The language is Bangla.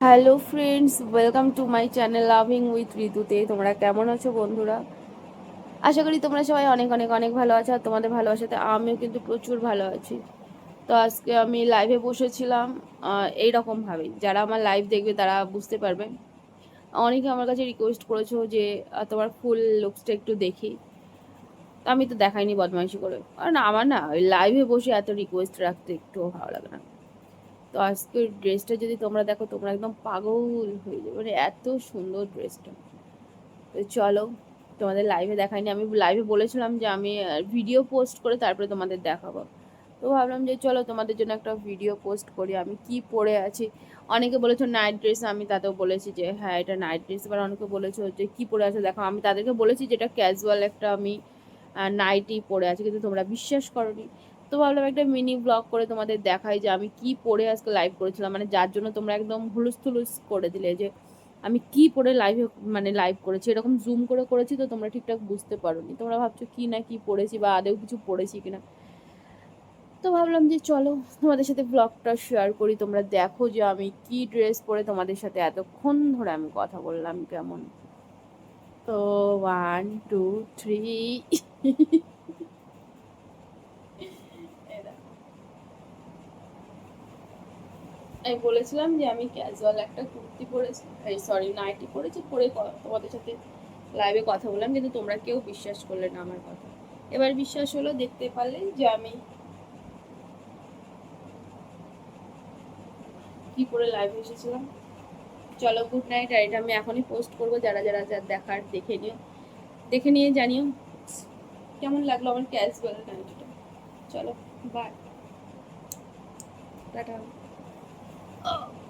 Hello friends welcome to my channel loving with ঋতুতে তোমরা কেমন আছো বন্ধুরা? আশা করি তোমরা সবাই অনেক অনেক অনেক ভালো আছো আর তোমাদের ভালোবাসাতে আমিও কিন্তু প্রচুর ভালো আছি। তো আজকে আমি লাইভে বসেছিলাম এইরকমভাবেই যারা আমার লাইভ দেখবে তারা বুঝতে পারবে। অনেকে আমার কাছে রিকোয়েস্ট করেছ যে তোমার ফুল লুকসটা একটু দেখি। আমি তো দেখাইনি বদমাইশি করে। না, আমার না ওই লাইভে বসে এত রিকোয়েস্ট রাখতে একটু ভালো লাগে না। তো আজকের ড্রেসটা যদি তোমরা দেখো, তোমরা একদম পাগল হয়ে যাবে। মানে এত সুন্দর ড্রেসটা। তো চলো, তোমাদের লাইভে দেখাইনি। আমি লাইভে বলেছিলাম যে আমি ভিডিও পোস্ট করে তারপরে তোমাদের দেখাবো। তো ভাবলাম যে চলো, তোমাদের জন্য একটা ভিডিও পোস্ট করি। আমি কি পরে আছি? অনেকে বলেছ নাইট ড্রেস আমি তাতেও বলেছি যে হ্যাঁ এটা নাইট ড্রেস এবার অনেকে বলেছ যে, কী পরে আছো? দেখো, আমি তাদেরকে বলেছি যেটা ক্যাজুয়াল একটা আমি নাইটি পরে আছি। কিন্তু তোমরা বিশ্বাস করোনি। তো ভাবলাম একটা মিনি ব্লগ করে তোমাদের দেখাই যে আমি কি পরে আজকে লাইভ করেছিলাম। মানে যার জন্য তোমরা একদম হুলুস থুলুস করে দিলে যে আমি কি পরে লাইভে মানে লাইভ করেছি। এরকম জুম করে করেছি তো তোমরা ঠিকঠাক বুঝতে পারোনি। তোমরা ভাবছ কি না কি পড়েছি বা আদেও কিছু পড়েছি কিনা। তো ভাবলাম যে চলো তোমাদের সাথে ব্লগটা শেয়ার করি। তোমরা দেখো যে আমি কি ড্রেস পরে তোমাদের সাথে এতক্ষণ ধরে আমি কথা বললাম কেমন। তো ওয়ান টু থ্রি আমি বলেছিলাম যে আমি ক্যাজুয়াল একটা কুর্তি পরেছি সরি নাইটি পরেছি, পরে তোমাদের সাথে লাইভে কথা বললাম, কিন্তু তোমরা কেউ বিশ্বাস করলে না আমার কথা। এবার বিশ্বাস হলো দেখতে পারলে যে আমি কি করে লাইভে এসেছিলাম। চলো গুড নাইট আর এটা আমি এখনই পোস্ট করব, যারা যারা যা দেখার, দেখে নিও। দেখে নিয়ে জানিও কেমন লাগল আমার ক্যাজুয়াল নাইটিটা চলো বাই টাটা।